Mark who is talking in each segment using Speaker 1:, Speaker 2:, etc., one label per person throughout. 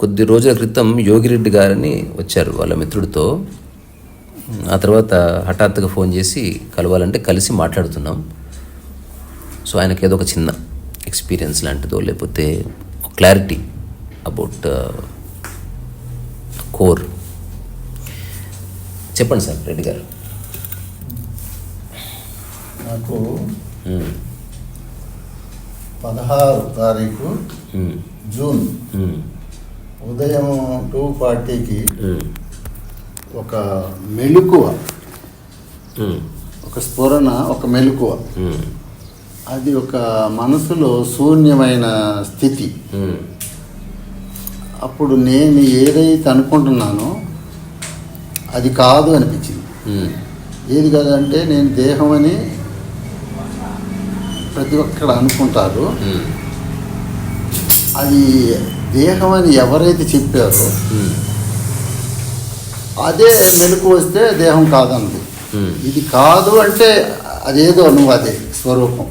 Speaker 1: కొద్ది రోజుల క్రితం యోగిరెడ్డి గారని వచ్చారు వాళ్ళ మిత్రుడితో ఆ తర్వాత హఠాత్తుగా ఫోన్ చేసి కలవాలంటే కలిసి మాట్లాడుతున్నాం సో ఆయనకి ఏదో ఒక చిన్న ఎక్స్పీరియన్స్ లాంటిదో లేకపోతే క్లారిటీ అబౌట్ కోర్ చెప్పండి సార్ రెడ్డి గారు
Speaker 2: నాకు. పదహారు తారీఖు. జూన్. ఉదయం టూ ఫార్టీకి. ఒక మెలకువ. ఒక స్ఫురణ ఒక మెలకువ. అది ఒక మనసులో శూన్యమైన స్థితి. అప్పుడు నేను ఏదైతే అనుకుంటున్నానో అది కాదు అనిపించింది. ఏది కాదంటే నేను దేహం అని ప్రతి ఒక్కరు అనుకుంటారు. అది దేహం అని ఎవరైతే చెప్పారో. అదే మెలకు వస్తే దేహం కాదన్నది
Speaker 1: మ్మ్.
Speaker 2: ఇది కాదు అంటే అదేదో నువ్వు అదే స్వరూపం.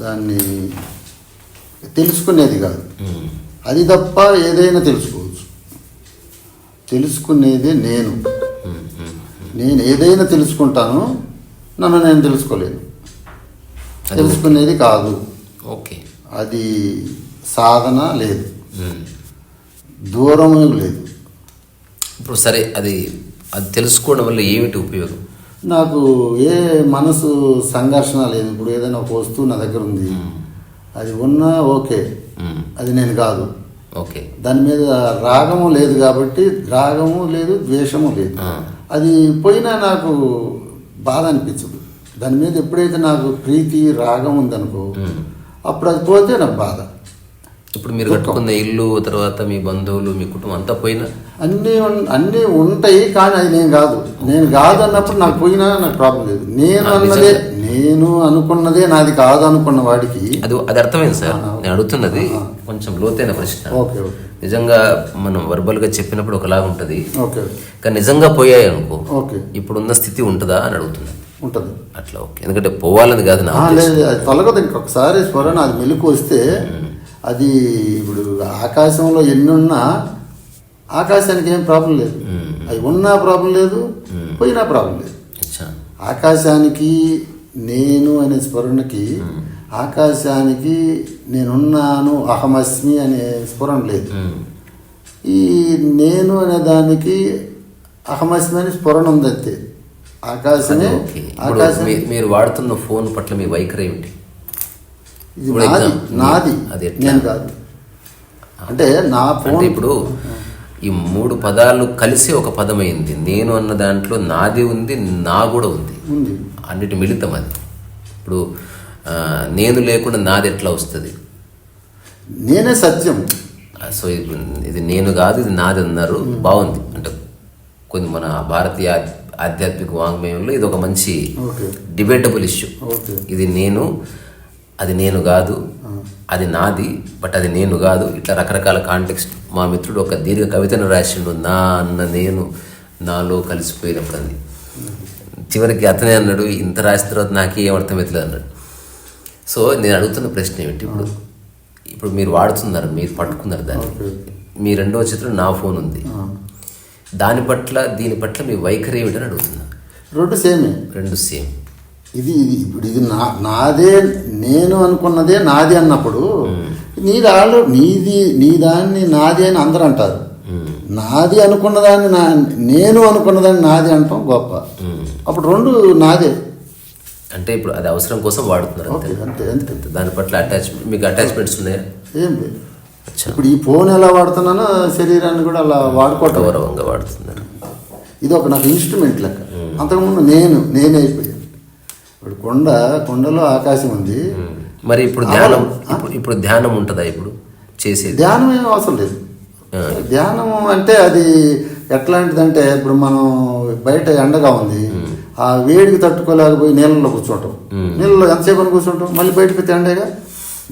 Speaker 2: దాన్ని తెలుసుకునేది కాదు. అది తప్ప ఏదైనా తెలుసుకోవచ్చు తెలుసుకునేది నేను. నేను ఏదైనా తెలుసుకుంటాను నన్ను నేను తెలుసుకోలేను
Speaker 1: అది
Speaker 2: తెలుసుకునేది కాదు
Speaker 1: ఓకే
Speaker 2: అది సాధన లేదు. దూరము లేదు.
Speaker 1: ఇప్పుడు సరే అది అది తెలుసుకోవడం వల్ల ఏమిటి ఉపయోగం?
Speaker 2: నాకు ఏ మనసు సంఘర్షణ లేదు. ఇప్పుడు ఏదైనా ఒక వస్తువు నా దగ్గర ఉంది. అది ఉన్నా ఓకే. అది నేను కాదు.
Speaker 1: ఓకే.
Speaker 2: దాని మీద రాగము లేదు కాబట్టి రాగము లేదు ద్వేషము లేదు. అది పోయినా నాకు బాధ అనిపించదు. దాని మీద ఎప్పుడైతే నాకు ప్రీతి రాగం ఉందనుకో. అప్పుడు అది పోతే నాకు బాధ.
Speaker 1: ఇప్పుడు మీరు కట్టుకున్న ఇల్లు తర్వాత మీ బంధువులు మీ కుటుంబం అంతా పోయినా?
Speaker 2: అన్నీ అన్నీ ఉంటాయి కానీ అది నేను కాదు. నేను కాదు అన్నప్పుడు నాకు పోయినా నాకు ప్రాబ్లం లేదు. నేను అన్నదే. నేను అనుకున్నదే నాది కాదు అనుకున్న వాడికి
Speaker 1: అది అది అర్థమైంది సార్. నేను అడుగుతున్నది. కొంచెం లోతైన ప్రశ్న.
Speaker 2: ఓకే
Speaker 1: నిజంగా మనం verbal గా చెప్పినప్పుడు ఒకలాగా ఉంటుంది.
Speaker 2: ఓకే
Speaker 1: కానీ నిజంగా పోయాయి అనుకో
Speaker 2: ఓకే.
Speaker 1: ఇప్పుడున్న స్థితి ఉంటుందా అని అడుగుతున్నాను
Speaker 2: ఉంటుంది.
Speaker 1: అట్లా ఓకే. ఎందుకంటే పోవాలని కాదు నా
Speaker 2: తొలగదు. ఇంకొకసారి స్వరణ అది మెలకు వస్తే అది ఇప్పుడు ఆకాశంలో ఎన్ని ఉన్నా ఆకాశానికి ఏం ప్రాబ్లం లేదు. అవి ఉన్నా ప్రాబ్లం లేదు పోయినా ప్రాబ్లం లేదు. ఆకాశానికి నేను అనే స్ఫురణకి ఆకాశానికి నేనున్నాను అహమస్మి అనే స్ఫురణ లేదు. ఈ నేను అనే దానికి అహమస్మి అనే స్ఫురణ ఉంది అంతే. ఆకాశమే ఆకాశం
Speaker 1: మీరు వాడుతున్న ఫోన్ పట్ల మీ వైఖరి ఏమిటి?
Speaker 2: ఇది నాది
Speaker 1: అది?
Speaker 2: నేను కాదు. అంటే నా ఫోన్
Speaker 1: ఇప్పుడు ఈ మూడు పదాలు కలిసి ఒక పదమైంది. నేను అన్న దాంట్లో నాది ఉంది నా కూడా ఉంది. అన్నిటి మిళితం అది. ఇప్పుడు నేను లేకుండా నాది ఎట్లా వస్తుంది?
Speaker 2: నేనే సత్యం.
Speaker 1: సో ఇది ఇది నేను కాదు ఇది నాది అన్నారు. బాగుంది. అంటే కొన్ని మన భారతీయ ఆధ్- ఆధ్యాత్మిక వాంగ్మయంలో ఇది ఒక మంచి డిబేటబుల్ ఇష్యూ. ఇది నేను అది నేను కాదు అది నాది బట్ అది నేను కాదు. ఇట్లా రకరకాల కాంటెక్స్ట్ మా మిత్రుడు ఒక దీర్ఘ కవితను రాసిండు నా అన్న నేను నాలో కలిసిపోయినప్పుడు అని చివరికి అతనే అన్నాడు ఇంత రాసిన తర్వాత నాకే ఏం అర్థమవుతలేదు అన్నాడు. సో నేను అడుగుతున్న ప్రశ్న ఏమిటి ఇప్పుడు? ఇప్పుడు మీరు వాడుతున్నారు మీరు పట్టుకున్నారు దాన్ని. మీ రెండవ చిత్రం నా ఫోన్ ఉంది. దాని పట్ల దీని పట్ల మీ వైఖరి ఏమిటని అడుగుతున్నా.
Speaker 2: రెండు సేమే.
Speaker 1: రెండు సేమ్.
Speaker 2: ఇది ఇది ఇప్పుడు ఇది నా నాదే నేను అనుకున్నదే నాది అన్నప్పుడు నీది ఆళ్ళు నీది నీ దాన్ని నాది అని అందరూ అంటారు. నాది అనుకున్న దాన్ని నా నేను అనుకున్న దాన్ని నాది అంటాం గొప్ప. అప్పుడు రెండు నాదే.
Speaker 1: అంటే ఇప్పుడు అది అవసరం కోసం వాడుతున్నారు అంతే.
Speaker 2: అంతే.
Speaker 1: దాని పట్ల అటాచ్మెంట్ మీకు అటాచ్మెంట్స్ ఉన్నాయా?
Speaker 2: ఏం లేదు. ఇప్పుడు ఈ ఫోన్ ఎలా వాడుతున్నానో శరీరాన్ని కూడా అలా వాడుకోవటం
Speaker 1: గౌరవంగా వాడుతున్నారు.
Speaker 2: ఇది ఒక నాకు ఇన్స్ట్రుమెంట్ లెక్క. అంతకుముందు నేను నేనే అయిపోయాను ఇప్పుడు కొండ కొండలో ఆకాశం ఉంది.
Speaker 1: మరి ఇప్పుడు ధ్యానం ఇప్పుడు ధ్యానం ఉంటుందా ఇప్పుడు? చేసేది?
Speaker 2: ధ్యానం ఏం అవసరం లేదు. ధ్యానం అంటే అది ఎట్లాంటిదంటే ఇప్పుడు మనం బయట ఎండగా ఉంది. ఆ వేడికి తట్టుకోలేకపోయి నీళ్ళలో కూర్చుంటాం. నీళ్ళలో ఎంతసేపు అని కూర్చుంటాం. మళ్ళీ బయటకు ఎండేగా?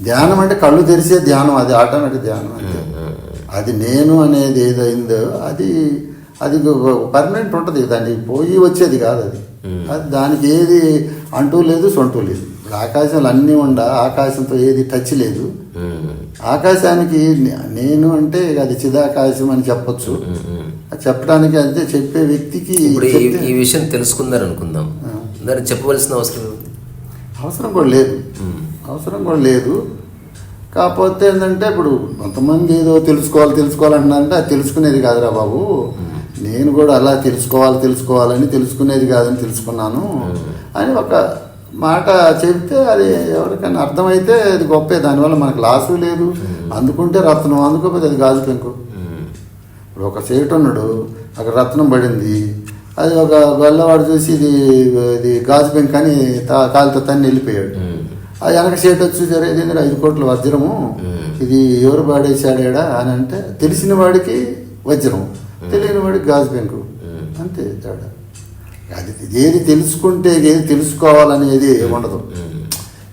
Speaker 2: ధ్యానం అంటే కళ్ళు తెరిసే ధ్యానం. అది ఆటోమేటిక్ ధ్యానం అంటే అది నేను అనేది ఏదైందో అది అది పర్మనెంట్ ఉంటుంది. దానికి పోయి వచ్చేది కాదు అది. అది దానికి ఏది అంటూ లేదు సొంటూ లేదు. ఇప్పుడు ఆకాశంలో అన్నీ ఉండ ఆకాశంతో ఏది టచ్ లేదు. ఆకాశానికి నేను అంటే అది చిదాకాశం అని చెప్పొచ్చు. చెప్పడానికి అంతే చెప్పే వ్యక్తికి
Speaker 1: ఈ విషయం తెలుసుకున్నారు అనుకుందాం దాన్ని చెప్పవలసిన అవసరం
Speaker 2: అవసరం కూడా లేదు. అవసరం కూడా లేదు. కాకపోతే ఏంటంటే ఇప్పుడు కొంతమంది ఏదో తెలుసుకోవాలి తెలుసుకోవాలంటున్నారంటే అది తెలుసుకునేది కాదురా బాబు. నేను కూడా అలా తెలుసుకోవాలి తెలుసుకోవాలని తెలుసుకునేది కాదని తెలుసుకున్నాను. అని ఒక మాట చెప్తే అది ఎవరికైనా అర్థమైతే అది గొప్పే. దానివల్ల మనకు లాసు లేదు. అందుకుంటే రత్నం అందుకోకపోతే అది గాజు పెంకు ఇప్పుడు ఒక సేటు ఉన్నాడు అక్కడ రత్నం పడింది. అది ఒక గొల్లవాడు చూసి ఇది ఇది గాజు పెంక్ అని తా- కాలుతో తన్ని వెళ్ళిపోయాడు. ఆ వెనక సేటు వచ్చి ఇది ఐదు కోట్ల వజ్రము? ఇది ఎవరు పాడేశాడా అని అంటే తెలిసిన వాడికి వజ్రం. తెలియని వాడికి గాజు పెంకు అంతే తేడా. అది ఏది తెలుసుకుంటే ఏది తెలుసుకోవాలనేది ఉండదు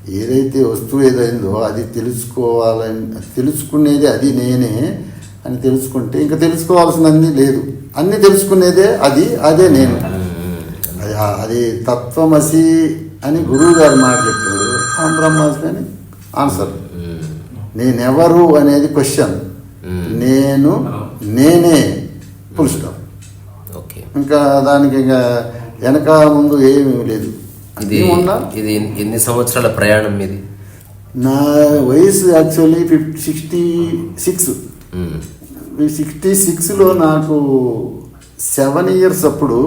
Speaker 2: ఏదైతే వస్తువు ఏదైందో అది తెలుసుకోవాలని తెలుసుకునేది అది నేనే అని తెలుసుకుంటే ఇంకా తెలుసుకోవాల్సినది లేదు. అన్ని తెలుసుకునేదే అది అదే నేను. అది అది తత్వమసి అని గురువు గారు మాట చెప్పాడు ఆ బ్రహ్మాస్మి అని ఆన్సర్. నేనెవరు అనేది క్వశ్చన్. నేను నేనే. Full stop
Speaker 1: okay.
Speaker 2: ఇంకా దానికి ఇంకా వెనక ముందు ఏమీ లేదు.
Speaker 1: ఇది ఇది ఎన్ని సంవత్సరాల ప్రయాణం మీది
Speaker 2: నా వయసు actually fifty sixty six sixty సిక్స్లో నాకు సెవెన్ ఇయర్స్ అప్పుడు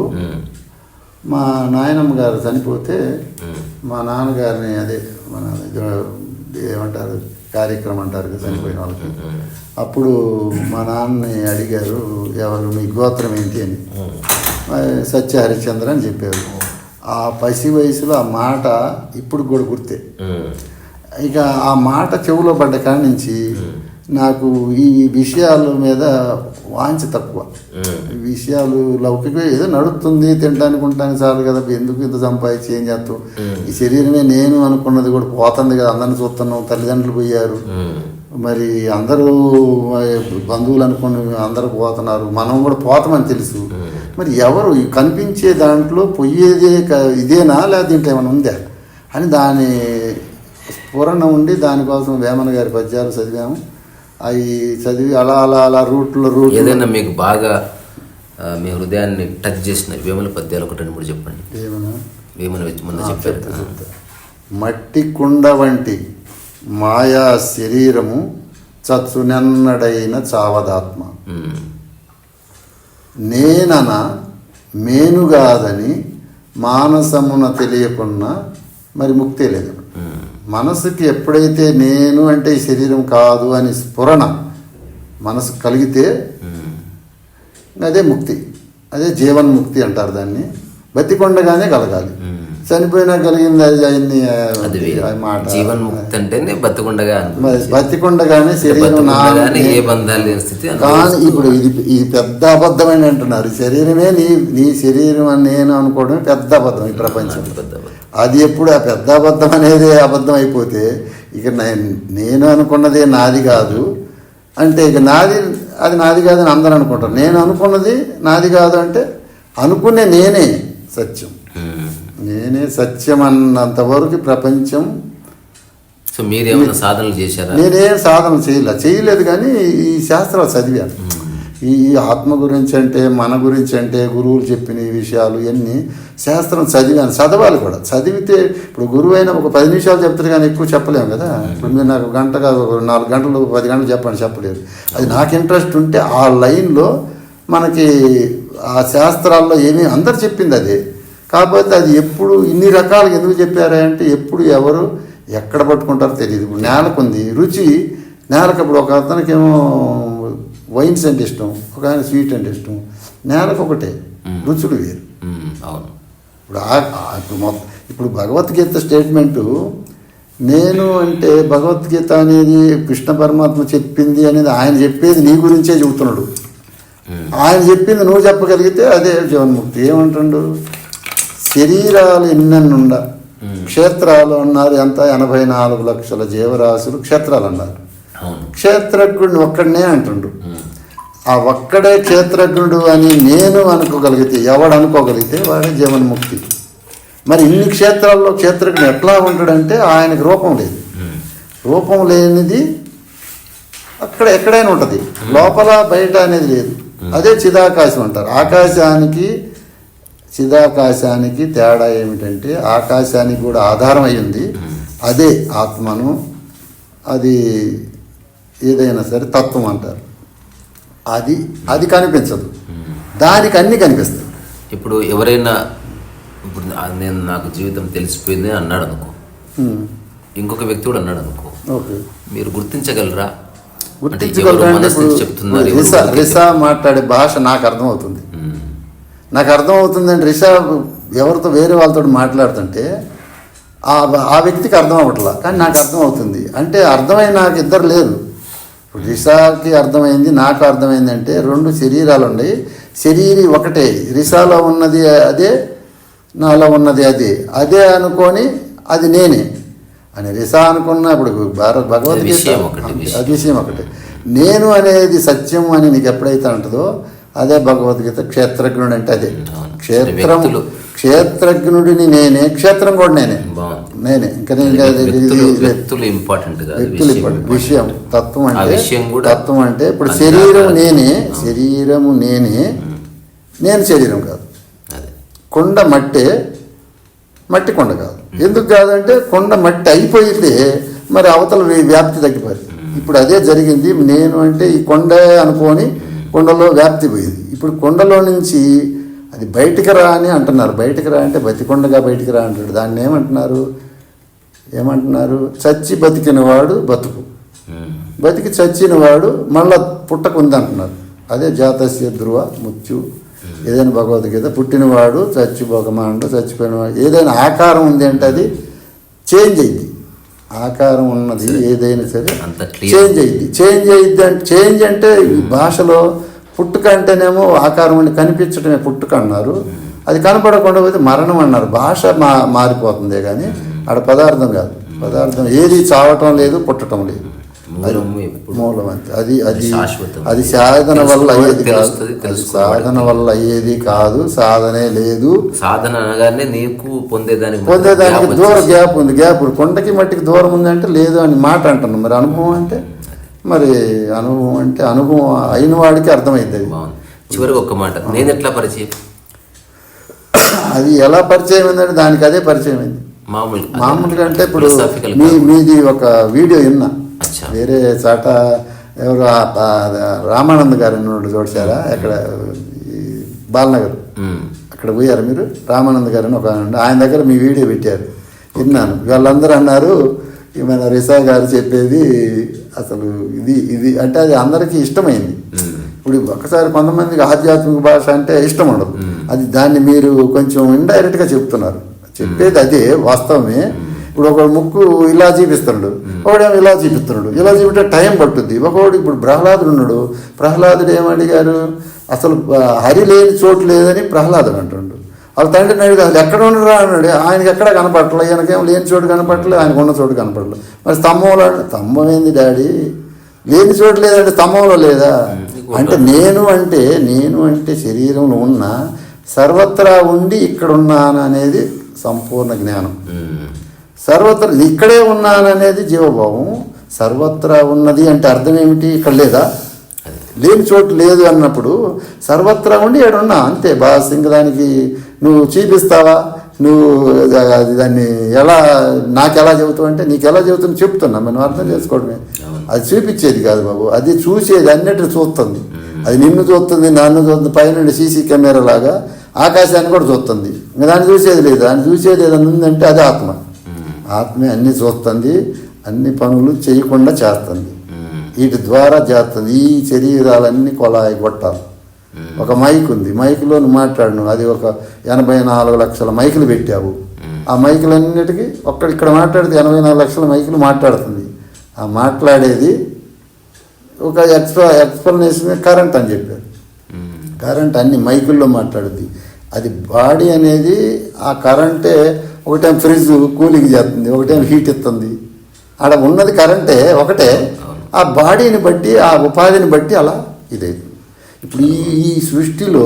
Speaker 2: మా నాయనమ్మ గారు చనిపోతే మా నాన్నగారిని అదే మన ఇది ఏమంటారు కార్యక్రమం అంటారు చనిపోయిన వాళ్ళకి. అప్పుడు మా నాన్నని అడిగారు ఎవరు? మీ గోత్రం ఏంటి? అని. సత్య హరిశ్చంద్ర అని చెప్పారు. ఆ. పసి వయసులో ఆ మాట ఇప్పుడు కూడా గుర్తే. ఇక ఆ మాట చెవులో పడ్డ కాడి నుంచి నాకు ఈ విషయాల మీద వాంఛ తక్కువ. విషయాలు లౌకిక ఏదో నడుస్తుంది తినడానికి ఉంటానికి చాలు కదా ఎందుకు ఇంత సంపాదించి ఏం చేస్తాం ఈ శరీరమే నేను అనుకున్నది కూడా పోతుంది కదా అందరిని చూస్తున్నాం తల్లిదండ్రులు పోయారు. మరి అందరూ బంధువులు అనుకుని అందరూ పోతున్నారు. మనం కూడా పోతామని తెలుసు. మరి ఎవరు కనిపించే దాంట్లో పొయ్యేదే క- ఇదేనా? లేదా దీంట్లో ఏమైనా ఉందా? అని దాని స్ఫురణ ఉండి దానికోసం వేమన గారి పద్యాలు చదివాము. అవి చదివి అలా అలా అలా రూట్లో రూట్
Speaker 1: ఏదైనా మీకు బాగా మీ హృదయాన్ని టచ్ చేసిన వేముల పద్యాలు ఒకటి రెండు మూడు చెప్పండి. వేముల వచ్చి ముందు చెప్పారు.
Speaker 2: మట్టి కుండ వంటి మాయా శరీరము చచ్చునెన్నడైన చావదాత్మ. నేనన మేనుగాదని మానసమున తెలియకున్నా మరి ముక్తే లేదు. మనసుకి ఎప్పుడైతే నేను అంటే ఈ శరీరం కాదు అని స్ఫురణ మనసు కలిగితే అదే ముక్తి. అదే జీవన్ముక్తి అంటారు దాన్ని. బతికొండగానే కలగాలి. చనిపోయినా కలిగింది అది మాట.
Speaker 1: జీవన్ముక్తి అంటేనే బతుకుండగా
Speaker 2: బతికొండగానే శరీరం
Speaker 1: ఏ బంధాలు లేని స్థితి
Speaker 2: కానీ ఇప్పుడు ఇది ఇది పెద్ద అబద్ధమని అంటున్నారు. శరీరమే నీ నీ శరీరం అని నేను అనుకోవడం పెద్ద అబద్ధం ఈ ప్రపంచం.
Speaker 1: అది పెద్ద అబద్ధం.
Speaker 2: అది ఎప్పుడు ఆ పెద్ద అబద్ధం అనేది అబద్ధం అయిపోతే ఇక నేను అనుకున్నదే నాది కాదు అంటే ఇక నాది అది నాది కాదని అందరూ అనుకుంటారు. నేను అనుకున్నది నాది కాదు అంటే అనుకునే నేనే సత్యం. నేనే సత్యం అన్నంత వరకు ప్రపంచం
Speaker 1: సో మీరు ఏమైనా సాధనలు చేశారా?
Speaker 2: నేనేం సాధన చేయలే. చేయలేదు కానీ ఈ శాస్త్రాలు చదివాను. ఈ ఆత్మ గురించి అంటే మన గురించి అంటే గురువులు చెప్పిన ఈ విషయాలు ఇవన్నీ శాస్త్రం చదివాను. చదవాలి కూడా. చదివితే ఇప్పుడు గురువు అయినా ఒక పది నిమిషాలు చెప్తారు కానీ ఎక్కువ చెప్పలేము కదా. ఇప్పుడు మీరు నాకు గంటగా ఒక నాలుగు గంటలు పది గంటలు చెప్పండి చెప్పలేదు. అది నాకు ఇంట్రెస్ట్ ఉంటే ఆ లైన్లో మనకి ఆ శాస్త్రాల్లో ఏమీ అందరు చెప్పింది అదే. కాకపోతే అది ఎప్పుడు ఇన్ని రకాలుగా ఎందుకు చెప్పారా అంటే ఎప్పుడు ఎవరు ఎక్కడ పట్టుకుంటారో తెలియదు ఇప్పుడు నేలకుంది రుచి నేలకు ఇప్పుడు ఒక అతనికేమో వైన్స్ అంటే ఇష్టం ఒక ఆయన స్వీట్ అంటే ఇష్టం. నేలకు ఒకటే. రుచులు వేరు.
Speaker 1: అవును.
Speaker 2: ఇప్పుడు ఇప్పుడు మొత్తం ఇప్పుడు భగవద్గీత స్టేట్మెంటు నేను అంటే భగవద్గీత అనేది కృష్ణ పరమాత్మ చెప్పింది అనేది ఆయన చెప్పేది నీ గురించే చెబుతున్నాడు. ఆయన చెప్పింది నువ్వు చెప్పగలిగితే అదే జీవన్ముక్తి ఏమంటుండు? శరీరాలు ఎన్నెన్నుండ? క్షేత్రాలు అన్నారు ఎంత? ఎనభై నాలుగు లక్షల జీవరాశులు క్షేత్రాలు అన్నారు. క్షేత్రజ్ఞుడిని ఒక్కడనే అంటుండు ఆ ఒక్కడే క్షేత్రజ్ఞుడు అని నేను అనుకోగలిగితే ఎవడు అనుకోగలిగితే వాడే జీవన్ముక్తి. మరి ఇన్ని క్షేత్రాల్లో క్షేత్రజ్ఞుడు ఎట్లా ఉంటాడంటే ఆయనకి రూపం లేదు. రూపం లేనిది అక్కడ ఎక్కడైనా ఉంటుంది. లోపల బయట అనేది లేదు. అదే చిదాకాశం అంటారు. ఆకాశానికి చిదాకాశానికి తేడా ఏమిటంటే ఆకాశానికి కూడా ఆధారం అయ్యింది అదే ఆత్మను అది ఏదైనా సరే తత్వం అంటారు. అది అది కనిపించదు. దానికి అన్నీ కనిపిస్తాయి.
Speaker 1: ఇప్పుడు ఎవరైనా ఇప్పుడు నేను నాకు జీవితం తెలిసిపోయింది అని అన్నాడు అనుకో.
Speaker 2: ఉమ్,
Speaker 1: ఇంకొక వ్యక్తి కూడా అన్నాడు అనుకో.
Speaker 2: ఓకే.
Speaker 1: మీరు గుర్తించగలరా?
Speaker 2: గుర్తించగలరా
Speaker 1: చెప్తున్నారు
Speaker 2: రిసా మాట్లాడే భాష నాకు అర్థమవుతుంది. నాకు అర్థమవుతుందంటే రిషా ఎవరితో వేరే వాళ్ళతో మాట్లాడుతుంటే ఆ ఆ వ్యక్తికి అర్థం అవ్వట్లా. కానీ నాకు అర్థమవుతుంది. అంటే అర్థమై నాకు ఇద్దరు లేరు. ఇప్పుడు రిషాకి అర్థమైంది నాకు అర్థమైంది అంటే రెండు శరీరాలు ఉన్నాయి శరీరి ఒకటే. రిషాలో ఉన్నది అదే నాలో ఉన్నది అదే. అదే అనుకొని అది నేనే. అని రిషా అనుకున్న ఇప్పుడు భారత్ భగవద్గీత. అది విషయం ఒకటి నేను అనేది సత్యం అని నీకు ఎప్పుడైతే అంటుందో అదే భగవద్గీత క్షేత్రజ్ఞుడు అంటే అదే. క్షేత్రం. క్షేత్రజ్ఞుడిని నేనే క్షేత్రం కూడా నేనే. నేనే. ఇంకా నేను
Speaker 1: వ్యక్తులు ఇంపార్టెంట్ విషయం
Speaker 2: తత్వం అంటే తత్వం అంటే ఇప్పుడు శరీరం. నేనే శరీరము నేనే. నేను శరీరం కాదు.
Speaker 1: అదే.
Speaker 2: కొండ మట్టే మట్టి కొండ కాదు. ఎందుకు కాదంటే కొండ మట్టి అయిపోయితే మరి అవతల వ్య- వ్యాప్తి తగ్గిపోయింది ఇప్పుడు అదే జరిగింది నేను అంటే ఈ కొండే అనుకోని కొండలో వ్యాప్తి పోయింది. ఇప్పుడు కొండలో నుంచి అది బయటికి రా అని అంటున్నారు. బయటికి రా అంటే బతికొండగా బయటికి రా అంటాడు. దాన్ని ఏమంటున్నారు? ఏమంటున్నారు? చచ్చి బతికినవాడు బతుకు. బతికి చచ్చినవాడు మళ్ళా పుట్టకుంది అంటున్నారు. అదే జాతస్య ధ్రువ ముత్యు. ఏదైనా భగవద్గీత పుట్టినవాడు చచ్చిపోకమాండు చచ్చిపోయినవాడు. ఏదైనా ఆకారం ఉంది అంటే అది చేంజ్ అయింది. ఆకారం ఉన్నది ఏదైనా సరే. చేంజ్ అయింది చేంజ్ అయింది అంటే చేంజ్ అంటే ఈ భాషలో పుట్టుక అంటేనేమో ఆకారం అని కనిపించడమే పుట్టుక అన్నారు. అది కనపడకుండా పోతే మరణం అన్నారు. భాష మా మారిపోతుందే కానీ ఆడ పదార్థం కాదు. పదార్థం ఏది చావటం లేదు పుట్టడం లేదు.
Speaker 1: మూలం ఎప్పుడు
Speaker 2: మూలం అంతే. అది అది. అది సాధన వల్ల అయ్యేది కాదు. అది. సాధన వల్ల అయ్యేది కాదు సాధనే లేదు.
Speaker 1: సాధన అనగానే నీకు పొందేదానికి
Speaker 2: పొందేదానికి దూరం గ్యాప్ ఉంది. గ్యాప్. కొండకి మట్టికి దూరం ఉంది అంటే లేదు అని మాట అంటున్నాం. మరి అనుభవం అంటే? మరి అనుభవం అంటే అనుభవం అయిన వాడికి అర్థమైంది
Speaker 1: చివరికి ఒక్క మాట. నేను ఎట్లా పరిచయం?
Speaker 2: అది ఎలా పరిచయం అయిందంటే దానికి అదే పరిచయం అయింది.
Speaker 1: మామూలు
Speaker 2: మామూలుగా అంటే ఇప్పుడు మీ. మీది ఒక వీడియో విన్నా. వేరే చాట ఎవరు? రామానంద్ గారు ఉన్నాడు చూసారా ఎక్కడ? ఈ బాలనగర్. అక్కడ పోయారు మీరు? రామానంద్ గారు అని ఒక ఆయన దగ్గర మీ వీడియో పెట్టారు. విన్నాను. వాళ్ళందరూ అన్నారు ఈ మన రిసా గారు చెప్పేది అసలు ఇది ఇది అంటే అది అందరికీ ఇష్టమైంది. ఇప్పుడు ఒకసారి కొంతమందికి ఆధ్యాత్మిక భాష అంటే ఇష్టం ఉండదు. అది దాన్ని మీరు కొంచెం ఇండైరెక్ట్గా చెప్తున్నారు. చెప్పేది అదే వాస్తవమే. ఇప్పుడు ఒక ముక్కు ఇలా చూపిస్తున్నాడు ఒకడేమో ఇలా చూపిస్తున్నాడు ఇలా చూపితే టైం పట్టుద్ది. ఒకడు ఇప్పుడు ప్రహ్లాదుడు ఉన్నాడు. ప్రహ్లాదుడు ఏమడిగారు అసలు హరి లేని చోటు లేదని ప్రహ్లాదుడు అంటుండు. వాళ్ళ తండ్రిని అడిగి అసలు ఎక్కడ ఉండరా? అన్నాడు. ఆయనకి ఎక్కడ కనపడలేదు ఈయనకేం లేని చోటు కనపడలేదు ఆయనకు ఉన్న చోటు కనపడలేదు మరి స్తంభంలో అంటే, స్తంభం ఏంది డాడీ? లేని చోటు లేదంటే స్తంభంలో లేదా? అంటే నేను అంటే నేను అంటే శరీరంలో ఉన్న సర్వత్రా ఉండి ఇక్కడ ఉన్నాను అనేది సంపూర్ణ జ్ఞానం. సర్వత్రా ఇక్కడే ఉన్నాను అనేది జీవభావం. సర్వత్రా ఉన్నది అంటే అర్థం ఏమిటి? ఇక్కడ లేదా? లేని చోటు లేదు అన్నప్పుడు సర్వత్రా ఉండి ఉన్నా అంతే బాగా సింగదానికి నువ్వు చూపిస్తావా? నువ్వు దాన్ని ఎలా నాకు ఎలా చెబుతావు అంటే నీకు ఎలా చెబుతున్నా చెప్తున్నా. మనం అర్థం చేసుకోవడమే. అది చూపించేది కాదు బాబు. అది చూసేది అన్నిటిని చూస్తుంది. అది నిన్ను చూస్తుంది నన్ను చూస్తుంది పైన సీసీ కెమెరా లాగా ఆకాశాన్ని కూడా చూస్తుంది. ఇంకా దాన్ని చూసేది లేదు. దాన్ని చూసేది ఏదైనా ఉందంటే అది ఆత్మ. ఆత్మే అన్ని చూస్తుంది అన్ని పనులు చేయకుండా చేస్తుంది. వీటి ద్వారా చేస్తుంది. ఈ శరీరాలన్నీ కొలాయి కొట్టాలి ఒక మైక్ ఉంది. మైకులో నువ్వు మాట్లాడను. అది ఒక ఎనభై నాలుగు లక్షల మైకులు పెట్టావు. ఆ మైకులన్నిటికీ ఒక్కడ ఇక్కడ మాట్లాడితే ఎనభై నాలుగు లక్షల మైకులు మాట్లాడుతుంది. ఆ మాట్లాడేది ఒక ఎక్స్ట్రా ఎక్స్ప్లెనేషన్ కరెంట్ అని చెప్పారు. కరెంట్ అన్ని మైకుల్లో మాట్లాడుద్ది. అది బాడీ అనేది ఆ కరెంటే ఒకటేం ఫ్రిడ్జ్ కూలింగ్ చేస్తుంది ఒకటేం హీట్ ఇస్తుంది. ఆడ ఉన్నది కరెంటే ఒకటే. ఆ బాడీని బట్టి ఆ ఉపాధిని బట్టి అలా ఇదైతుంది ఇప్పుడు ఈ ఈ సృష్టిలో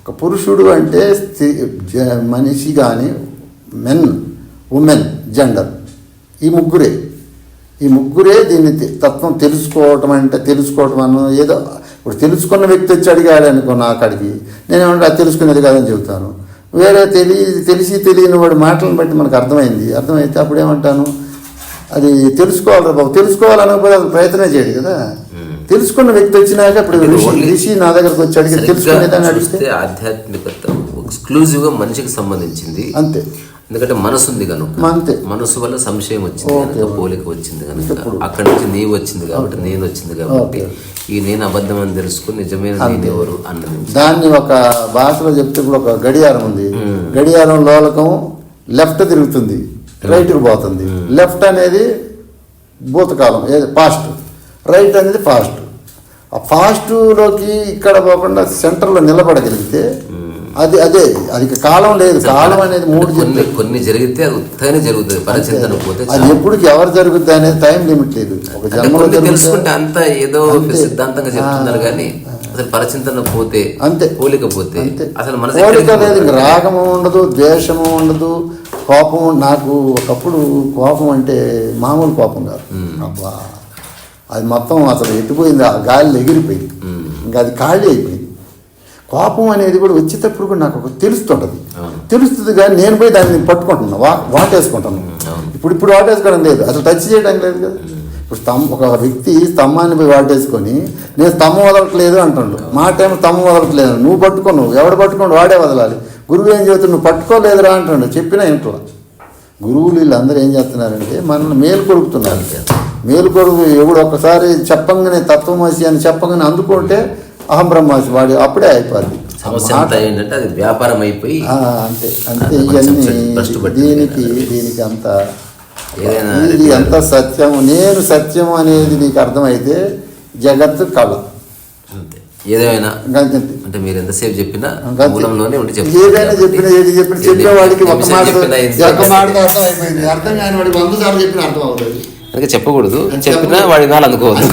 Speaker 2: ఒక పురుషుడు అంటే మనిషి కానీ మెన్ ఉమెన్ జెండర్ ఈ ముగ్గురే. ఈ ముగ్గురే దీన్ని తత్వం తెలుసుకోవటం అంటే తెలుసుకోవటం అన్న ఏదో ఇప్పుడు తెలుసుకున్న వ్యక్తి వచ్చి అడిగాడు అనుకో నా అక్కడికి నేనేమంటే అది తెలుసుకునేది కాదని చెబుతాను. వేరే తెలియ తెలిసి తెలియని వాడి మాటలను బట్టి మనకు అర్థమైంది. అర్థమైతే అప్పుడు ఏమంటాను? అది తెలుసుకోవాలి బాబు. తెలుసుకోవాలనకపోతే అది ప్రయత్నమే చేయడు కదా. తెలుసుకున్న వ్యక్తి వచ్చినాక ఇప్పుడు ఋషి నా దగ్గరకు వచ్చి అడిగి తెలుసుకునేదాన్ని అడిగితే
Speaker 1: ఆధ్యాత్మికత ఎక్స్క్లూజివ్గా మనిషికి సంబంధించింది.
Speaker 2: అంతే.
Speaker 1: ఎందుకంటే మనసు ఉంది కనుక.
Speaker 2: అంతే.
Speaker 1: మనసు వల్ల సంశయం వచ్చింది కనుక పోలిక వచ్చింది కనుక. అక్కడి నుంచి నీవు వచ్చింది కాబట్టి నేను వచ్చింది కాబట్టి ఈ నేను అబద్ధం అని తెలుసుకుని నిజమైన నేను ఎవరు అన్నది.
Speaker 2: దాన్ని ఒక భాషలో చెప్తే ఇప్పుడు ఒక గడియారం ఉంది. గడియారం లోలకం లెఫ్ట్ తిరుగుతుంది రైట్కి పోతుంది. లెఫ్ట్ అనేది భూతకాలం ఏది పాస్ట్. రైట్ అనేది ఫాస్ట్ ఆ ఫాస్ట్లోకి ఇక్కడ పోకుండా సెంటర్లో నిలబడగలిగితే అది అదే అది కాలం లేదు. కాలం అనేది మూడు
Speaker 1: కొన్ని కొన్ని జరిగితే అది ఉత్తగానే జరుగుతుంది పరచింతన పోతే
Speaker 2: అది. ఎప్పుడు ఎవరు జరుగుద్ది అనేది టైం లిమిట్ లేదు. ఒక జన్మలో
Speaker 1: తెలుసుకుంటే అంత ఏదో. సిద్ధాంతంగా చెప్తున్నారు కానీ అసలు పరచింతన పోతే
Speaker 2: అంతే.
Speaker 1: పోలిక పోతే
Speaker 2: అంతే.
Speaker 1: అసలు
Speaker 2: కోరిక
Speaker 1: ఎక్కడికి
Speaker 2: లేదు? రాగము ఉండదు ద్వేషము ఉండదు కోపం నాకు ఒకప్పుడు కోపం అంటే మామూలు కోపం కాదు. అబ్బా అది మొత్తం అసలు ఎత్తిపోయింది ఆ గాలిలో ఎగిరిపోయింది. ఇంకా అది ఖాళీ అయిపోయింది. కోపం అనేది కూడా వచ్చేటప్పుడు కూడా నాకు ఒక తెలుస్తుంటది. తెలుస్తుంది కానీ నేను పోయి దాన్ని పట్టుకుంటున్నా వా వాటేసుకుంటాను. ఇప్పుడు ఇప్పుడు వాటేసుకోవడం లేదు. అసలు టచ్ చేయడం లేదు కదా. ఇప్పుడు స్తం ఒక వ్యక్తి స్తంభాన్ని పోయి వాటేసుకొని నేను స్తంభం వదలట్లేదు అంటుండు. మా టైం స్తంభం వదలట్లేదు. నువ్వు పట్టుకో నువ్వు ఎవడు పట్టుకోండు వాడే వదలాలి. గురువు ఏం చెబుతుంది నువ్వు పట్టుకోలేదురా అంటుండు. చెప్పినా ఇంట్లో. గురువులు వీళ్ళందరూ ఏం చేస్తున్నారంటే మనల్ని మేలు కొరుకుతున్నారు. మేలు కొరుకు ఎవడు ఒక్కసారి చెప్పంగానే తత్వమసి అని చెప్పగానే అందుకుంటే అహం బ్రహ్మాసి వాడి అప్పుడే అయిపోద్ది.
Speaker 1: ఏంటంటే అది వ్యాపారం అయిపోయి
Speaker 2: అంతే అంతే ఇవన్నీ దీనికి దీనికి అంత
Speaker 1: ఏదైనా
Speaker 2: ఇది ఎంత సత్యం నేను సత్యం అనేది నీకు అర్థమైతే జగత్తు కళ.
Speaker 1: అంతే. ఏదేమైనా అంటే మీరు ఎంతసేపు చెప్పినా. మూలంలోనే ఉండి
Speaker 2: ఏదైనా చెప్పినా ఏది చెప్పిన చెప్పేవాడికి ఒక మాట ఒక అయిపోయింది అర్థం కాని వాడికి వంద సార్లు చెప్పిన అర్థం అవుతుంది
Speaker 1: అందుకే చెప్పకూడదు చెప్పినా. వాడి నాలు అనుకోవద్దు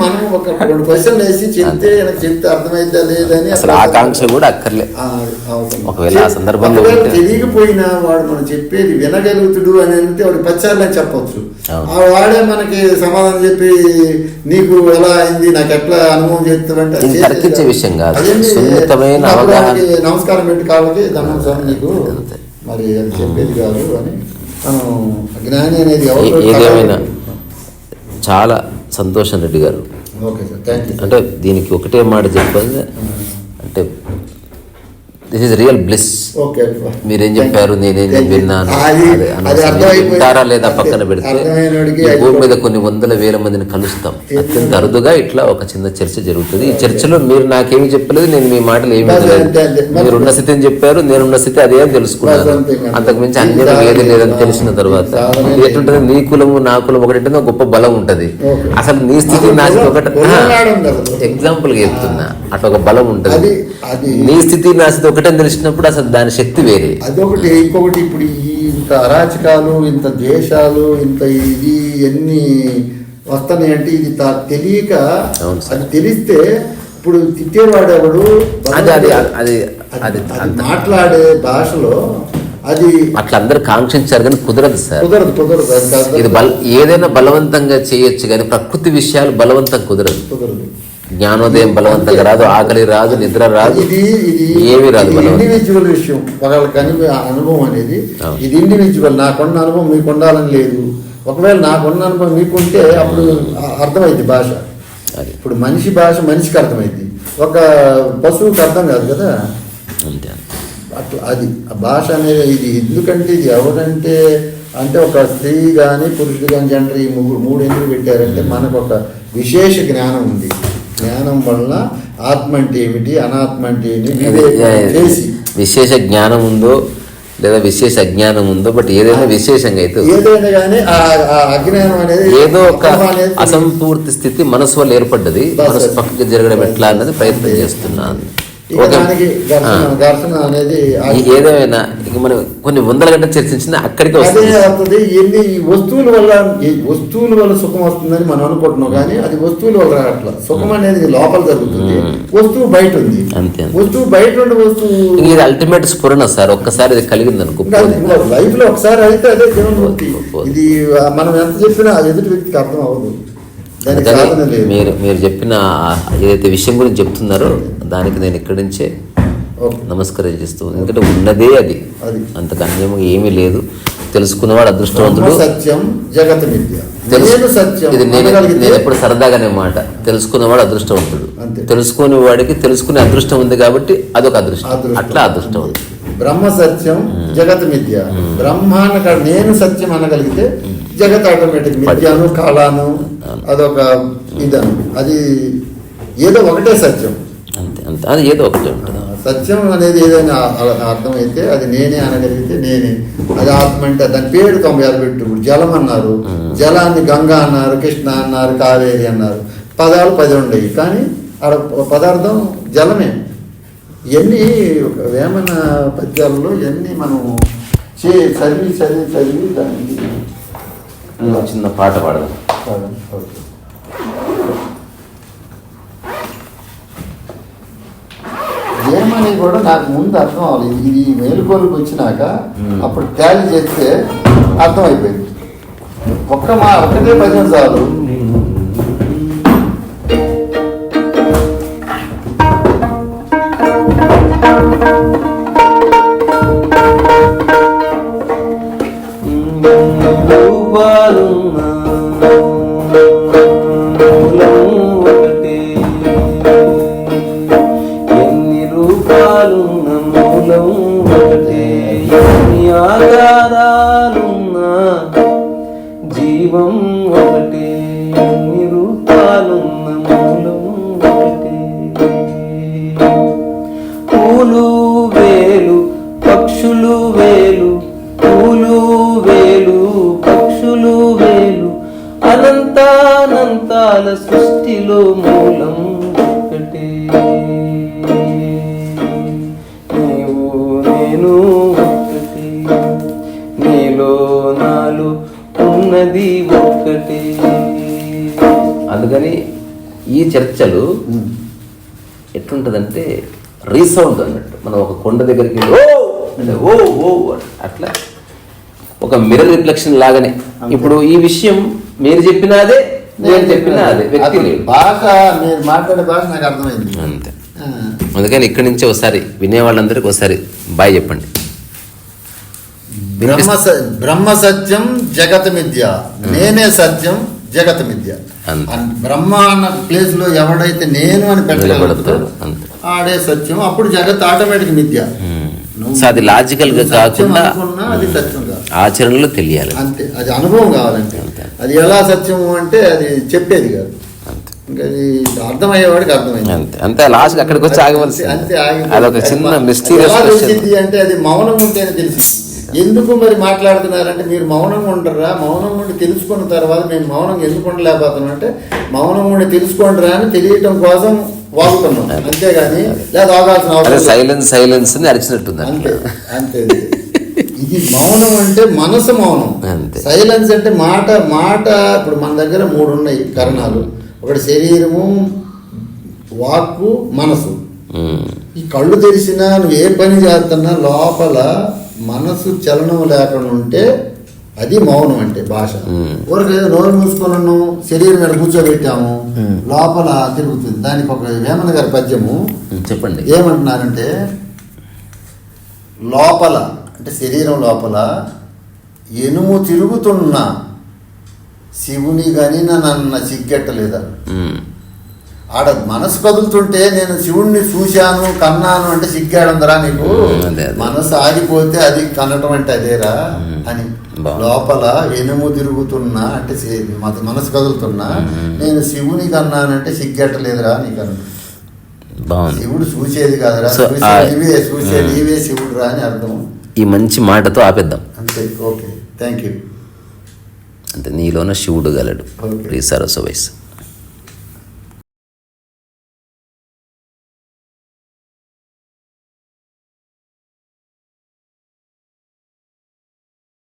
Speaker 2: మనం ఒక రెండు క్వశ్చన్లు వేసి చెప్తే నాకు చెప్తే అర్థమైందా లేదని
Speaker 1: అసలు ఆకాంక్ష కూడా అక్కర్లే. ఒకవేళ ఆ సందర్భంలో
Speaker 2: తెలియకపోయినా వాడు మనం చెప్పేది వినగలుగుతుడు అని అంటే వాడు పచ్చాలని చెప్పొచ్చు. ఆ వాడే మనకి సమాధానం చెప్పి నీకు ఎలా అయింది నాకు ఎట్లా అనుభవం చేస్తాడంటే
Speaker 1: ఇది తర్కించే విషయం కాదు. సున్నితమైన అవగాహన.
Speaker 2: నమస్కారం పెట్టి కాబట్టి దండం సార్ నీకు. మరి చెప్పేది కాదు అని మనం జ్ఞాని అనేది ఎవరు
Speaker 1: ఏ- ఏదేమైనా చాలా సంతోషం రెడ్డి గారు. అంటే దీనికి ఒకటే మాట చెప్పాలి. అంటే దిస్ ఇస్ రియల్ బ్లిస్ మీరేం చెప్పారు నేనేం. విన్నాను. వింటారా లేదా. పక్కన పెడితే భూమి మీద. కొన్ని వందల వేల మందిని కలుస్తాం? అత్యంత అరుదుగా ఇట్లా ఒక చిన్న చర్చ జరుగుతుంది ఈ చర్చలో మీరు నాకేమి చెప్పలేదు నేను మీ మాటలు ఏమీ
Speaker 2: అంతే.
Speaker 1: మీరున్న స్థితిని చెప్పారు నేనున్న స్థితి అదే అని తెలుసుకున్నాను. అంతకు మించి అన్యం ఏది లేదని
Speaker 2: లేదు.
Speaker 1: తెలిసిన తర్వాత ఎట్లుంటుంది నీ కులము నా కులం ఒకటి గొప్ప బలం ఉంటది. అసలు నీ స్థితి
Speaker 2: అసలు
Speaker 1: నా స్థితి
Speaker 2: కులం-
Speaker 1: ఒకటి. ఎగ్జాంపుల్ చెప్తున్నా అట్లా ఒక బలం ఉంటుంది.
Speaker 2: అది
Speaker 1: నీ స్థితి నా స్థితి ఒకటే తెలిసినప్పుడు అసలు దాని శక్తి వేరే.
Speaker 2: అదొకటి ఇంకొకటి ఇప్పుడు ఇంత అరాచకాలు ఇంత ద్వేషాలు ఇంత ఇది ఎన్ని వస్తున్నాయి అంటే ఇది తెలియక. అది తెలిస్తే ఇప్పుడు తిట్టేవాడు ఎవడు?
Speaker 1: అది అది అది
Speaker 2: అది మాట్లాడే భాషలో అది
Speaker 1: అట్లా అందరు కాంక్షించారు కానీ కుదరదు సార్.
Speaker 2: కుదరదు కుదరదు.
Speaker 1: ఇది బల ఏదైనా బలవంతంగా చేయొచ్చు కానీ ప్రకృతి విషయాలు బలవంతం కుదరదు.
Speaker 2: కుదరదు.
Speaker 1: జ్ఞానోదయం బలవంతంగా రాదు ఆకలి రాదు నిద్ర రాదు
Speaker 2: ఇది ఇది
Speaker 1: ఏమీ రాదు
Speaker 2: ఇండివిజువల్ విషయం. ఒకళ్ళకి అని అనుభవం అనేది. ఇది ఇండివిజువల్ నాకున్న అనుభవం మీకు ఉండాలని లేదు. ఒకవేళ నాకున్న అనుభవం మీకుంటే అప్పుడు అర్థమైంది భాష. ఇప్పుడు మనిషి భాష మనిషికి అర్థమైంది ఒక పశువుకి అర్థం కాదు కదా?
Speaker 1: అంతే
Speaker 2: అట్లా అది. ఆ భాష అనేది ఇది. ఎందుకంటే ఇది ఎవరంటే అంటే ఒక స్త్రీ కానీ పురుషుడు కానీ జెండర్ ఈ మూడు మూడు ఎందుకు పెట్టారంటే మనకు ఒక విశేష జ్ఞానం ఉంది. జ్ఞానం వల్ల ఆత్మ అంటే ఏమిటి? అనాత్మ అంటే ఏమిటి
Speaker 1: విశేష జ్ఞానం ఉందో లేదా విశేష అజ్ఞానం ఉందో బట్ ఏదైనా విశేషంగా అయితే.
Speaker 2: ఏదైనా కానీ అజ్ఞానం అనేది
Speaker 1: ఏదో ఒక అసంపూర్తి స్థితి మనసు వల్ల ఏర్పడ్డది. మనసు. పక్కకి జరగడం ఎట్లా అన్నది ప్రయత్నం చేస్తున్నాను. ఏదేమైనా ఇక మనం కొన్ని వందల గంటలు చర్చించిన అక్కడికే వస్తుంది.
Speaker 2: ఎన్ని ఈ వస్తువుల వల్ల ఈ వస్తువుల వల్ల సుఖం వస్తుందని మనం అనుకుంటున్నాం కానీ అది వస్తువుల వల్ల రావట్ల. సుఖం అనేది లోపల జరుగుతుంది. వస్తువు బయట ఉంది
Speaker 1: అంతే.
Speaker 2: వస్తువు బయట ఉండే వస్తువు
Speaker 1: ఇది అల్టిమేట్ స్ఫురణ సార్ ఒక్కసారి ఇది కలిగింది అనుకో
Speaker 2: లైఫ్లో ఒకసారి అయితే అదే జీవన్ముక్తి ఇది మనం ఎంత చెప్పినా ఎదుటి వ్యక్తికి అర్థం అవ్వదు.
Speaker 1: మీరు మీరు చెప్పిన ఏదైతే విషయం గురించి చెప్తున్నారో దానికి నేను ఇక్కడి నుంచే
Speaker 2: ఓకే.
Speaker 1: నమస్కారం చేస్తూ ఎందుకంటే ఉన్నదే అది.
Speaker 2: అది.
Speaker 1: అంతకు అన్యము ఏమీ లేదు. తెలుసుకున్నవాడు
Speaker 2: బ్రహ్మ
Speaker 1: అదృష్టవంతుడు
Speaker 2: సత్యం జగత్ సత్యం
Speaker 1: ఇది నేను
Speaker 2: అనగలిగితే
Speaker 1: నేను ఎప్పుడు సరదాగానే మాట తెలుసుకున్నవాడు అదృష్టవంతుడు.
Speaker 2: అంతే.
Speaker 1: తెలుసుకునే వాడికి తెలుసుకునే అదృష్టం ఉంది కాబట్టి అదొక అదృష్టం.
Speaker 2: అదృష్టం.
Speaker 1: అట్లా అదృష్టవంతుడు.
Speaker 2: బ్రహ్మ సత్యం జగత్ మిథ్య. బ్రహ్మాన కాడ నేను సత్యం అనగలిగితే జగత్ ఆటోమేటిక్ మిథ్యాను కాలాను అదొక ఇదను. అది ఏదో ఒకటే సత్యం.
Speaker 1: అంతే అది ఏదో ఒకటి ఉంటుంది.
Speaker 2: సత్యం అనేది ఏదైనా అర్థమైతే అది నేనే అనగలిగితే నేనే. అది ఆత్మ అంటే దాని పేరు తొంభై ఆరు పెట్టు ఇప్పుడు జలం అన్నారు. జలాన్ని గంగా అన్నారు కృష్ణ అన్నారు కావేరి అన్నారు. పదాలు పది ఉండేవి. కానీ పదార్థం జలమే. ఒక వేమన పద్యాలలో ఇవన్నీ మనం చే చదివి చదివి చదివి దానికి
Speaker 1: చిన్న పాట పాడదాం
Speaker 2: ఓకే. ఏమని కూడా నాకు ముందు అర్థం అవ్వలేదు. ఇది మేలుకోలుకు వచ్చినాక అప్పుడు ట్యాలీ చేస్తే అర్థం అయిపోయింది. ఒక్క మా ఒక్కటే పద్యం చాలు.
Speaker 1: ఆధారాలున్న మూలం ఒకటే ఎన్ని జీవం ఒకటే. చర్చలు ఎట్లుంటదంటే రీసౌండ్ అన్నట్టు. మనం ఒక కొండ దగ్గరికి ఓ! అంటే ఓ ఓ! అట్లా ఒక మిర్రర్ రిఫ్లెక్షన్ లాగానే. ఇప్పుడు ఈ విషయం మీరు చెప్పినా అదే నేను చెప్పినా అదే. వ్యక్తి
Speaker 2: భాష మీరు మాట్లాడే భాష నాకు అర్థమైంది.
Speaker 1: అంతే. అందుకని ఇక్కడి నుంచి ఒకసారి వినేవాళ్ళందరికీ ఒకసారి బాయ్ చెప్పండి.
Speaker 2: బ్రహ్మ బ్రహ్మ సత్యం జగత్ మిథ్య. నేనే సత్యం జగత్ మిథ్య బ్రహ్మ అన్న ప్లేస్లో ఎవడైతే నేను అని పెట్టగలుగుతాడో ఆడే సత్యం అప్పుడు జగత్ ఆటోమేటిక్ మిథ్య.
Speaker 1: అది లాజికల్గా
Speaker 2: సత్యం
Speaker 1: కాకుండా
Speaker 2: అది సత్యం కాదు.
Speaker 1: ఆచరణలో తెలియాలి.
Speaker 2: అంతే. అది అనుభవం కావాలంటే. అది ఎలా సత్యము అంటే అది చెప్పేది కాదు.
Speaker 1: అంతే.
Speaker 2: ఇంకా అది అర్థమయ్యేవాడికి అర్థమైంది.
Speaker 1: అంతే. అంతే లాస్ట్ అక్కడికి వచ్చి ఆగవలసి
Speaker 2: అంతే
Speaker 1: చిన్న మిస్టీరియస్
Speaker 2: అంటే అది మౌనం ఉంటేనే తెలిసింది. ఎందుకు మరి మాట్లాడుతున్నారంటే మీరు మౌనంగా ఉండరా? మౌనంగా ఉండి తెలుసుకున్న తర్వాత నేను మౌనం ఎందుకు ఉండలేకపోతున్నాను అంటే మౌనం ఉండి తెలుసుకోండిరా అని తెలియటం కోసం వాగుతున్నాం అంతేగాని లేదా ఆగాల్సిన అవసరం.
Speaker 1: సైలెన్స్ సైలెన్స్ అని అరిచినట్టుంది
Speaker 2: అంతే అంతే ఇది మౌనం అంటే మనసు మౌనం.
Speaker 1: అంతే.
Speaker 2: సైలెన్స్ అంటే మాట మాట ఇప్పుడు మన దగ్గర మూడు ఉన్నాయి కరణాలు. ఒకటి శరీరము వాక్కు మనసు. ఈ కళ్ళు తెరిచినా నువ్వు ఏ పని చేస్తున్నా లోపల మనసు చలనం లేకుండా ఉంటే అది మౌనం అంటే భాష. ఊరికి ఏదో నోరు మూసుకొని ఉన్నాము శరీరం మీద కూర్చోబెట్టాము లోపల తిరుగుతుంది. దానికి ఒక వేమన గారి పద్యము.
Speaker 1: చెప్పండి.
Speaker 2: ఏమంటున్నారంటే లోపల అంటే శరీరం లోపల ఎనుము తిరుగుతున్న శివుని గని నన్న సిగ్గెట్టలేదా. ఆడ మనసు కదులుతుంటే నేను శివుణ్ణి చూశాను కన్నాను అంటే సిగ్గాడుందరా నీకు. మనసు ఆగిపోతే అది కనటం అంటే అదేరా? అని. లోపల వెనుము తిరుగుతున్నా అంటే మనసు కదులుతున్నా నేను శివుని కన్నానంటే సిగ్గెట్టలేదురా నీకు అన్న
Speaker 1: బాగుంది.
Speaker 2: శివుడు చూసేది కాదురా నీవే చూసేది నీవే శివుడు రా అని అర్థం.
Speaker 1: ఈ మంచి మాటతో ఆపేద్దాం.
Speaker 2: అంతే ఓకే. Thank you.
Speaker 1: అంటే నీలోన శివుడు గలడు.
Speaker 2: Okay.
Speaker 1: రీసారస వయసు